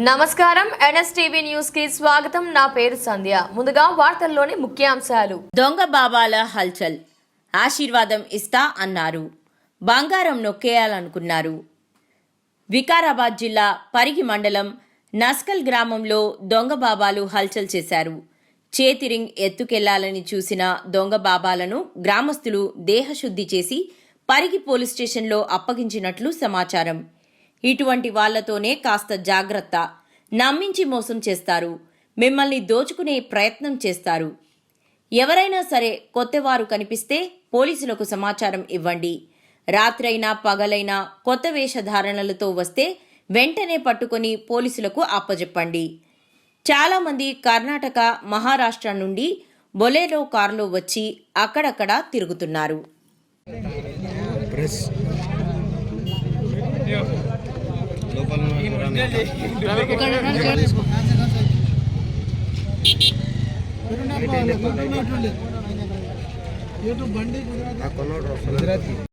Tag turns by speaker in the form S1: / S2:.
S1: నమస్కారం. ఎన్ఎస్టీవీ న్యూస్కి స్వాగతం. నా పేరు సంధ్య. ముందుగా వార్తల్లోని ముఖ్యాంశాలు.
S2: దొంగ బాబాల హల్చల్. ఆశీర్వాదం ఇస్తా అన్నారు. బంగారం నొక్కేయాలనుకున్నారు. వికారాబాద్ జిల్లా పరిగి మండలం నస్కల్ గ్రామంలో దొంగ బాబాలు హల్చల్ చేశారు. చేతిరింగ్ ఎత్తుకెళ్ళాలని చూసిన దొంగ బాబాలను గ్రామస్తులు దేహశుద్ధి చేసి పరిగి పోలీస్ స్టేషన్లో అప్పగించినట్లు సమాచారం. ఇటువంటి వాళ్ళతోనే కాస్త జాగ్రత్త. నమ్మించి మోసం చేస్తారు. మిమ్మల్ని దోచుకునే ప్రయత్నం చేస్తారు. ఎవరైనా సరే కొత్తవారు కనిపిస్తే పోలీసులకు సమాచారం ఇవ్వండి. రాత్రైనా పగలైనా కొత్త వేషధారణలతో వస్తే వెంటనే పట్టుకొని పోలీసులకు అప్పజెప్పండి. చాలామంది కర్ణాటక మహారాష్ట్ర నుండి బొలేరో కారులో వచ్చి అక్కడక్కడ తిరుగుతున్నారు.
S3: ಯೂಟ್ಯೂಬ್ ಬಂಡಿ
S4: ಗುಜರಾತಿ